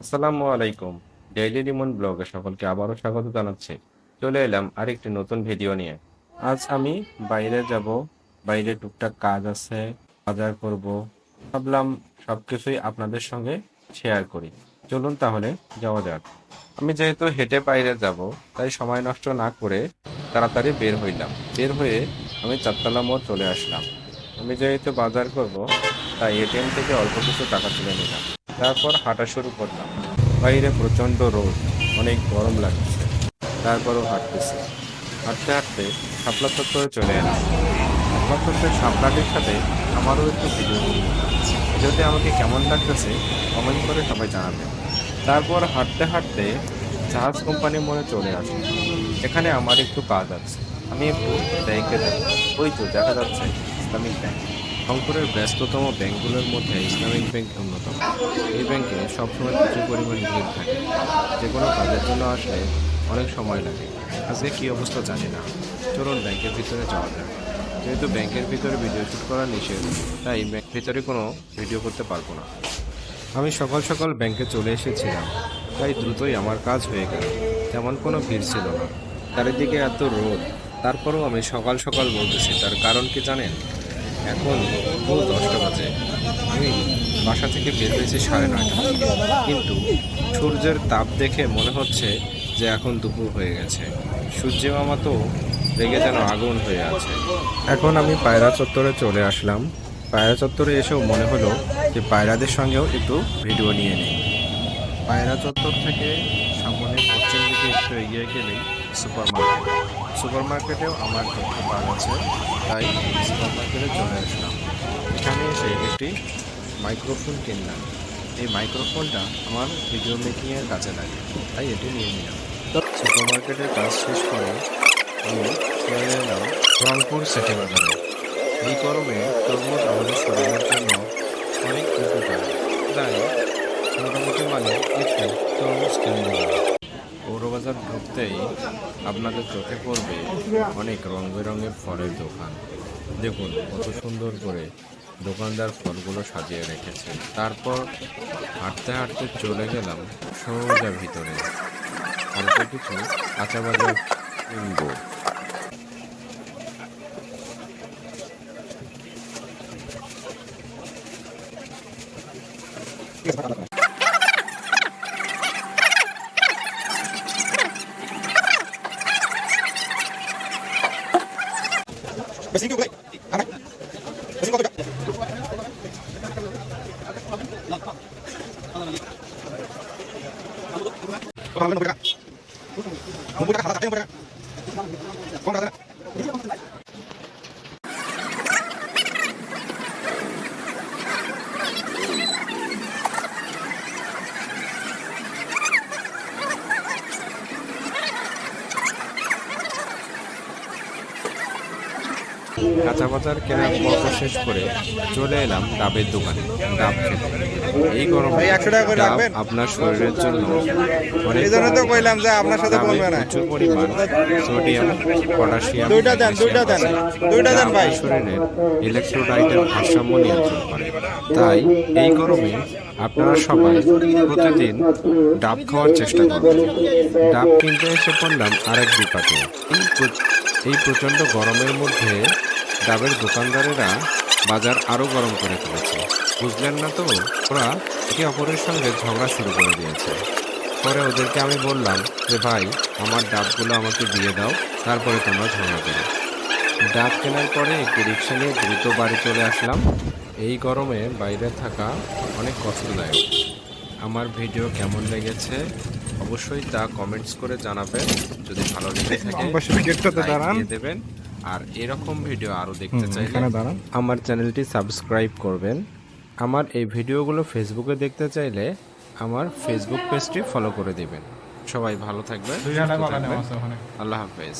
আসসালামু আলাইকুম। ডেইলি রিমন ব্লগে সকলকে আবারও স্বাগত জানাচ্ছি। চলে এলাম আরেকটি নতুন ভিডিও নিয়ে। আজ আমি বাইরে যাব, বাইরে টুকটাক কাজ আছে, বাজার করব। ভাবলাম সবকিছুই আপনাদের সঙ্গে শেয়ার করি। চলুন তাহলে যাওয়া যাক। আমি যেহেতু হেঁটে বাইরে যাব, তাই সময় নষ্ট না করে তাড়াতাড়ি বের হইলাম। বের হয়ে আমি চারতলা মোড় চলে আসলাম। আমি যেহেতু বাজার করব, তাই এটিএম থেকে অল্প কিছু টাকা তুলে নিলাম। তারপর হাঁটা শুরু করলাম। বাইরে প্রচণ্ড রোদ, অনেক গরম লাগছে। তারপরও হাঁটতেছি। হাঁটতে হাঁটতে শাপলা চত্বরে চলে এলাম। শাপলা চত্বরের শাপলাটির সাথে আমারও একটু ভিডিও। ভিডিওতে আমাকে কেমন লাগতেছে কমেন্ট করে সবাই জানাবেন তারপর হাঁটতে হাঁটতে জাহাজ কোম্পানি মনে চলে আসে এখানে আমার একটু কাজ আছে। আমি একটু ব্যাংকে যাব ওই তো দেখা যাচ্ছে। Islamic bank. রংপুরের ব্যস্ততম ব্যাংকগুলোর মধ্যে ইসলামিক ব্যাংক অন্যতম। এই ব্যাংকে সবসময় প্রচুর পরিমাণ ভিড় থাকে। যে কোনো কাজের জন্য আসলে অনেক সময় লাগে। আজকে কী অবস্থা জানি না। চলুন ব্যাংকের ভিতরে যাওয়া যাক। যেহেতু ব্যাংকের ভিতরে ভিডিও শ্যুট করা নিষেধ, তাই ব্যাংক ভিতরে কোনো ভিডিও করতে পারব না। আমি সকাল সকাল ব্যাংকে চলে এসেছিলাম। তাই দ্রুতই আমার কাজ হয়ে গেল। তেমন কোনো ভিড় ছিল না। চারিদিকে এত রোদ। তারপরেও আমি সকাল সকাল বলতেছি, তার কারণ কি জানেন? এখন ভোর দশটা বাজে। আমি বাসা থেকে বের হয়েছি সাড়ে নয়টা। কিন্তু সূর্যের তাপ দেখে মনে হচ্ছে যে এখন দুপুর হয়ে গেছে। সূর্য মামা তো রেগে যেন আগুন হয়ে আছে। এখন আমি পায়রা চত্বরে চলে আসলাম। পায়রা চত্বরে এসেও মনে হলো যে পায়রাদের সঙ্গেও একটু ভিডিও নিয়ে নিই। পায়রা চত্বর থেকে সামনে পশ্চিম দিকে একটু এগিয়ে গেলেই সুপার মার্কেট সুপার মার্কেটেও আমার দেখতে পাওয়া আছে তাই সুপার মার্কেটে চলে আসলাম। এখানে এসে একটি মাইক্রোফোন কিনলাম। এই মাইক্রোফোনটা আমার ভিডিও মেকিংয়ের কাজে লাগে, তাই এটি নিয়ে নিলাম। সুপার মার্কেটের কাজ শেষ করে আমি চলে এলাম রংপুর সিটি বাজারে। এই গরমে তরমুজ আমাদের শরীরের জন্য অনেক উপকার। তাই মোটামুটি মানে একটু তরমুজ কিনে নিলাম পৌরবাজার ঢুকতেই আপনাদের চোখে পড়বে অনেক রং বেরঙের ফলের দোকান। দেখুন, কত সুন্দর করে দোকানদার ফলগুলো সাজিয়ে রেখেছে। তারপর হাঁটতে হাঁটতে চলে গেলাম সোজা ভিতরে। অল্প কিছু Mesin juga. Amat. Mesin কাঁচা বাজার কেনার পর্ব শেষ করে চলে এলাম ডাবের দোকানে ডাব খেতে। এই গরমে ভাই, 100 টাকা করে ডাব আপনার শরীরের জন্য অনেক তো কইলাম যে আপনার সাথে বলবে না। প্রচুর পরিমাণ সোডিয়াম পটাশিয়াম দুইটা দেন, দুইটা দেন, দুইটা দেন ভাই। শরীরের ইলেকট্রোলাইটের ভারসাম্য নিয়ন্ত্রণ করে। তাই এই গরমে আপনারা সবাই প্রতিদিন ডাব খাওয়ার চেষ্টা করবেন ডাব কিনতে এসে পড়লাম আরেক বিপাকে। এই প্রচণ্ড গরমের মধ্যে ডাবের দোকানদারেরা বাজার আরও গরম করে তুলেছে। বুঝলেন না তো? ওরা একে অপরের সঙ্গে ঝগড়া শুরু করে দিয়েছে। পরে ওদেরকে আমি বললাম যে, ভাই, আমার ডাবগুলো আমাকে দিয়ে দাও, তারপরে তোমরা ঝগড়া করো। ডাব কেনার পরে একটি রিক্সা নিয়ে দ্রুত বাড়ি চলে আসলাম। এই গরমে বাইরে থাকা অনেক কষ্টদায়ক। আমার ভিডিও কেমন লেগেছে অবশ্যই তা কমেন্টস করে জানাবেন যদি ভালো লেগে থাকে অবশ্যই দেবেন। আর এরকম ভিডিও আরও দেখতে চাইলে এখানে দাঁড়ান। আমার চ্যানেলটি সাবস্ক্রাইব করবেন। আমার এই ভিডিওগুলো ফেসবুকে দেখতে চাইলে আমার ফেসবুক পেজটি ফলো করে দিবেন। সবাই ভালো থাকবেন। আল্লাহ হাফেজ।